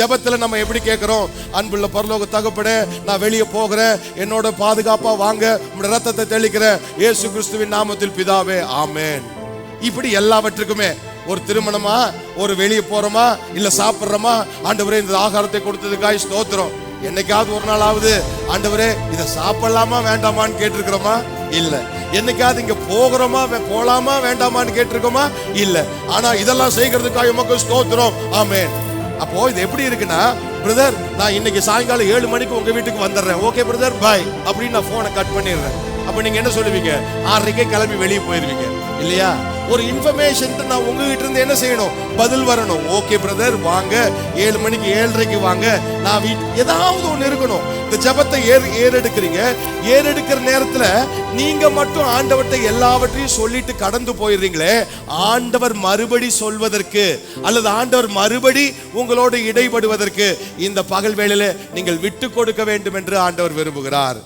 ஜெபத்துல நம்ம எப்படி கேட்கிறோம் அன்புள்ள பரலோக தகப்படே நான் வெளியே போகிறேன். என்னோட பாதுகாப்பா வாங்க. உங்களுடைய ரத்தத்தை தெளிக்கிறேன். ஏசு கிறிஸ்துவின் நாமத்தில் பிதாவே ஆமேன். இப்படி எல்லாவற்றுக்குமே ஒரு திருமணமா? ஒரு வெளியே போறோமா? இல்ல சாப்பிடுறோமா? ஆண்டவரே இந்த ஆகாரத்தை கொடுத்ததுக்காய் ஸ்தோத்திரம். என்னைக்காவது ஒரு நாள் ஆகுது? ஆண்டவரே இதை சாப்பிடலாமா வேண்டாமான்னு கேட்டிருக்கிறோமா? இல்ல. என்னைக்காவது இங்க போகிறோமா? வே- போலாமா வேண்டாமான்னு கேட்டிருக்கோமா? இல்ல. ஆனா இதெல்லாம் செய்கிறதுக்காக உமக்கு ஸ்தோத்திரம். ஆமேன். அப்போ இது எப்படி இருக்குன்னா பிரதர் நான் இன்னைக்கு சாயங்காலம் ஏழு மணிக்கு உங்க வீட்டுக்கு வந்துடுறேன். ஓகே பிரதர் பாய் அப்படின்னு நான் போனை கட் பண்ணிடுறேன். அப்ப நீங்க என்ன சொல்லுவீங்க? ஆறரைக்கே கிளம்பி வெளியே போயிருவீங்க. இல்லையா? ஒரு இன்ஃபர்மேஷன் நான் உங்ககிட்ட இருந்து என்ன செய்யணும்? பதில் வரணும். ஓகே பிரதர் வாங்க. ஏழு மணிக்கு ஏழரைக்கு வாங்க. நான் வீட் ஏதாவது ஒன்று இருக்கணும். இந்த ஜெபத்தை ஏர் ஏறெடுக்கிறீங்க. ஏறெடுக்கிற நேரத்தில் நீங்கள் மட்டும் ஆண்டவர்கிட்ட எல்லாவற்றையும் சொல்லிட்டு கடந்து போயிடுறீங்களே. ஆண்டவர் மறுபடி சொல்வதற்கு அல்லது ஆண்டவர் மறுபடி உங்களோடு இடைபடுவதற்கு இந்த பகல் வேளையில் நீங்கள் விட்டு கொடுக்க வேண்டும் என்று ஆண்டவர் விரும்புகிறார்.